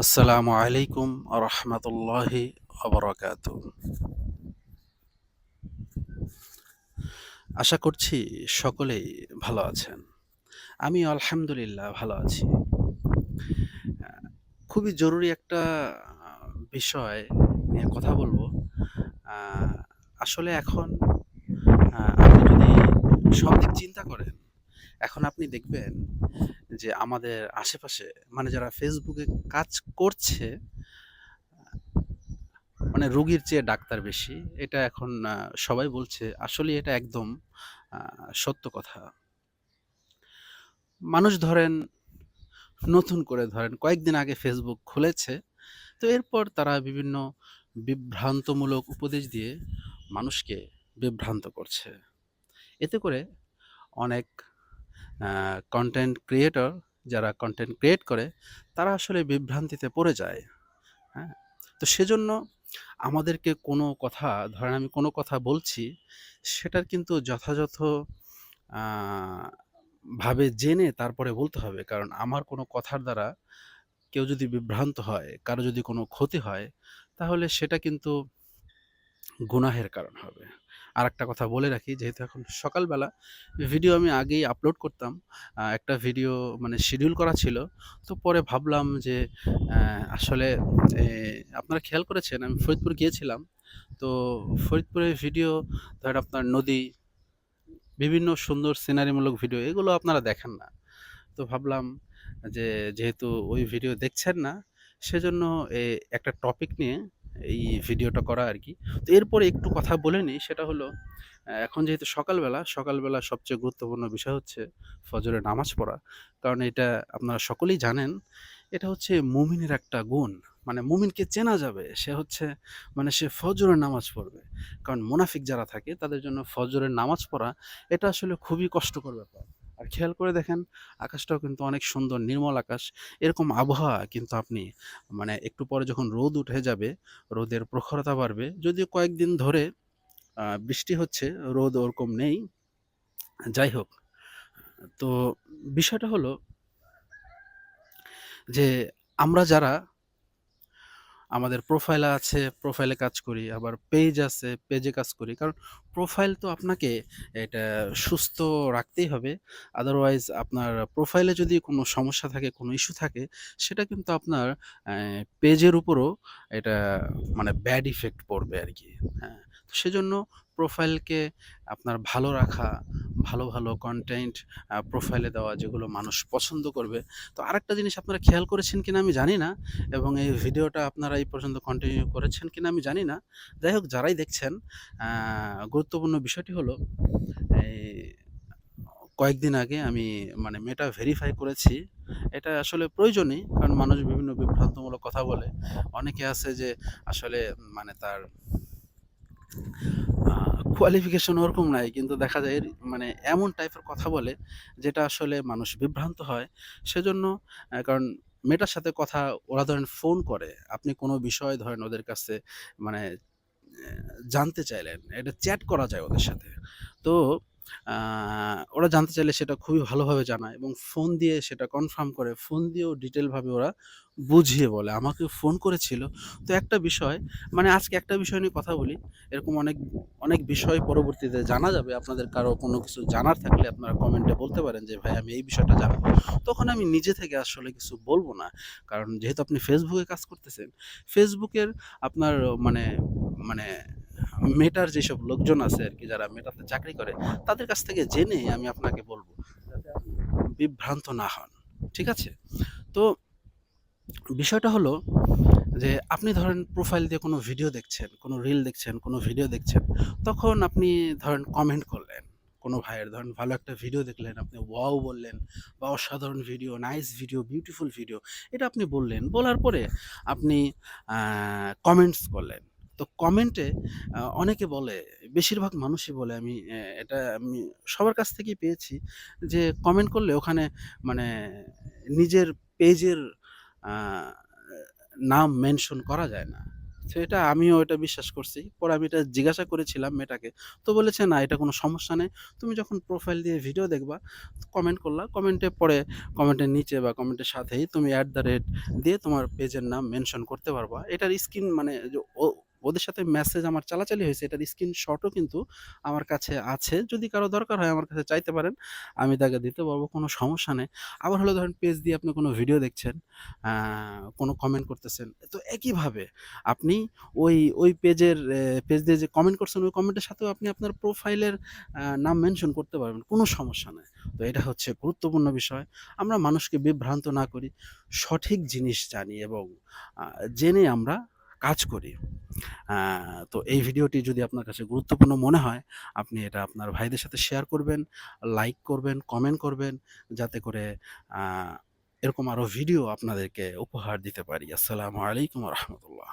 আসসালামু আলাইকুম রহমতুল্লাহি অবরাকাত আশা করছি সকলেই ভালো আছেন। আমি আলহামদুলিল্লাহ ভালো আছি। খুবই জরুরি একটা বিষয় নিয়ে কথা বলব। আসলে এখন আপনি যদি সব চিন্তা করেন, এখন আপনি দেখবেন যে আমাদের আশেপাশে মানে যারা ফেসবুকে কাজ করছে মানে রুগীর চেয়ে ডাক্তার বেশি, এটা এখন সবাই বলছে, আসলে এটা একদম সত্য কথা। মানুষ ধরেন, নতুন করে ধরেন, কয়েকদিন আগে ফেসবুক খুলেছে, তো এরপর তারা বিভিন্ন বিভ্রান্তমূলক উপদেশ দিয়ে মানুষকে বিভ্রান্ত করছে। এতে করে অনেক কন্টেন্ট ক্রিয়েটর যারা কন্টেন্ট ক্রিয়েট করে, তারা আসলে বিভ্রান্তিতে পড়ে যায়। হ্যাঁ? তো সেজন্য আমাদেরকে কোনো কথা, ধরেন আমি কোনো কথা বলছি, সেটার কিন্তু যথাযথ ভাবে জেনে তারপরে বলতে হবে। কারণ আমার কোনো কথার দ্বারা কেউ যদি বিভ্রান্ত হয়, কারও যদি কোনো ক্ষতি হয়, তাহলে সেটা কিন্তু গুনাহের কারণ হবে। আর একটা কথা বলে রাখি, যেহেতু এখন সকালবেলা ভিডিও আমি আগেই আপলোড করতাম একটা ভিডিও মানে শিডিউল করা ছিল, তো পরে ভাবলাম যে আসলে আপনারা খেয়াল করেছেন, আমি ফরিদপুর গিয়েছিলাম, তো ফরিদপুরের ভিডিও ধরেন আপনার নদী, বিভিন্ন সুন্দর সিনারিমূলক ভিডিও এগুলো আপনারা দেখেন না। তো ভাবলাম যে, যেহেতু ওই ভিডিও দেখছেন না, সেজন্য একটা টপিক নিয়ে এই ভিডিওটা করা আর কি। তো এরপরে একটু কথা বলে নিই, সেটা হলো এখন যেহেতু সকালবেলা সকালবেলা সবচেয়ে গুরুত্বপূর্ণ বিষয় হচ্ছে ফজরের নামাজ পড়া। কারণ এটা আপনারা সকলেই জানেন, এটা হচ্ছে মুমিনের একটা গুণ। মানে মুমিনকে চেনা যাবে, সে হচ্ছে মানে সে ফজরের নামাজ পড়বে। কারণ মুনাফিক যারা থাকে, তাদের জন্য ফজরের নামাজ পড়া, এটা আসলে খুবই কষ্টকর ব্যাপার। আর খেয়াল করে দেখেন, আকাশটাও কিন্তু অনেক সুন্দর, নির্মল আকাশ। এরকম আবহাওয়া কিন্তু আপনি মানে একটু পরে যখন রোদ উঠে যাবে, রোদের প্রখরতা বাড়বে। যদিও কয়েকদিন ধরে বৃষ্টি হচ্ছে, রোদ ওরকম নেই। যাই হোক, তো বিষয়টা হলো যে, আমরা যারা আমাদের প্রোফাইল আছে প্রোফাইলে কাজ করি, আবার পেজ আছে পেজে কাজ করি। কারণ প্রোফাইল তো আপনাকে এটা সুস্থ রাখতেই হবে। আদারওয়াইজ আপনার প্রোফাইলে যদি কোনো সমস্যা থাকে, কোনো ইস্যু থাকে, সেটা কিন্তু আপনার পেজের উপরও এটা মানে ব্যাড ইফেক্ট পড়বে আর কি হ্যাঁ। সেজন্য প্রোফাইলকে আপনার ভালো রাখা, ভালো ভালো কন্টেন্ট প্রোফাইলে দেওয়া যেগুলো মানুষ পছন্দ করবে। তো আরেকটা জিনিস আপনারা খেয়াল করেছেন কিনা আমি জানি না এবং এই ভিডিওটা আপনারা এই পর্যন্ত কন্টিনিউ করেছেন কিনা আমি জানি না। যাই হোক, যারাই দেখছেন গুরুত্বপূর্ণ বিষয়টি হলো, এই কয়েকদিন আগে আমি মানে মেটা ভেরিফাই করেছি। এটা আসলে প্রয়োজনই, কারণ মানুষ বিভিন্ন বিভ্রান্তমূলক কথা বলে। অনেকে আছে যে আসলে মানে তার কোয়ালিফিকেশন ওরকম নাই, কিন্তু দেখা যায় মানে এমন টাইপের কথা বলে, যেটা আসলে মানুষ বিভ্রান্ত হয়। সেজন্য কারণ মেয়েটার সাথে কথা, ওরা ধরেন ফোন করে, আপনি কোনো বিষয় ধরেন ওদের কাছে মানে জানতে চাইলেন, এটা চ্যাট করা যায় ওদের সাথে। তো ওরা জানতে চাইলে সেটা খুবই ভালোভাবে জানায় এবং ফোন দিয়ে সেটা কনফার্ম করে। ফোন দিয়েও ডিটেলভাবে ওরা বুঝিয়ে বলে। আমাকে ফোন করেছিল। তো একটা বিষয় মানে আজকে একটা বিষয় নিয়ে কথা বলি। এরকম অনেক অনেক বিষয় পরবর্তীতে জানা যাবে। আপনাদের কারও কোনো কিছু জানার থাকলে আপনারা কমেন্টে বলতে পারেন যে, ভাই, আমি এই বিষয়টা জানব। তখন আমি নিজে থেকে আসলে কিছু বলব না। কারণ যেহেতু আপনি ফেসবুকে কাজ করতেছেন ফেসবুকের আপনার মানে মানে মেটার যেসব লোকজন আছে আর কি যারা মেটাতে চাকরি করে, তাদের কাছ থেকে জেনে আমি আপনাকে বলব যাতে আপনি বিভ্রান্ত না হন, ঠিক আছে? তো বিষয়টা হলো যে আপনি ধরেন প্রোফাইল দিয়ে কোনো ভিডিও দেখছেন, কোনো রিল দেখছেন, কোনো ভিডিও দেখছেন, তখন আপনি ধরেন কমেন্ট করলেন, কোনো ভাইয়ের ধরেন ভালো একটা ভিডিও দেখলেন, আপনি ওয়াও বললেন বা অসাধারণ video nice video beautiful video এটা আপনি বললেন, বলার পরে আপনি কমেন্টস করলেন। তো কমেন্টে অনেকে বলে বেশিরভাগ মানুষই বলে আমি এটা আমি সবার কাছ থেকেই পেয়েছি যে কমেন্ট করলে ওখানে মানে নিজের পেজের নাম মেনশন করা যায় না তো এটা আমিও এটা বিশ্বাস করছি। পরে আমি এটা জিজ্ঞাসা করেছিলাম মেয়েটাকে। তো বলেছে, "না, এটা কোনো সমস্যা নেই। তুমি যখন প্রোফাইল দিয়ে ভিডিও দেখবা, কমেন্ট করলা। কমেন্টে পরে কমেন্টের নিচে বা কমেন্টের সাথেই তুমি অ্যাট দ্য রেট দিয়ে তোমার পেজের নাম মেনশন করতে পারবা।" এটার স্ক্রিন মানে ওদের সাথে মেসেজ আমার চালাচালি হয়েছে, এটার স্ক্রিনশটও কিন্তু আমার কাছে আছে। যদি কারও দরকার হয় আমার কাছে চাইতে পারেন। আমি তাকে দিতে পারব, কোনো সমস্যা নেই। আবার হলো ধরেন পেজ দিয়ে আপনি কোনো ভিডিও দেখছেন, কোনো কমেন্ট করতেছেন। তো একইভাবে আপনি ওই, ওই পেজের পেজ দিয়ে যে কমেন্ট করছেন, ওই কমেন্টের সাথেও আপনি আপনার প্রোফাইলের নাম মেনশন করতে পারবেন। কোনো সমস্যা নেই তো এটা হচ্ছে গুরুত্বপূর্ণ বিষয়। আমরা মানুষকে বিভ্রান্ত না করি, সঠিক জিনিস জানি এবং জেনে আমরা কাজ করি। তো এই ভিডিওটি যদি আপনার কাছে গুরুত্বপূর্ণ মনে হয়, আপনি এটা আপনার ভাইদের সাথে শেয়ার করবেন, লাইক করবেন, কমেন্ট করবেন, যাতে করে এরকম আরও ভিডিও আপনাদেরকে উপহার দিতে পারি। আসসালামু আলাইকুম রাহমাতুল্লাহ।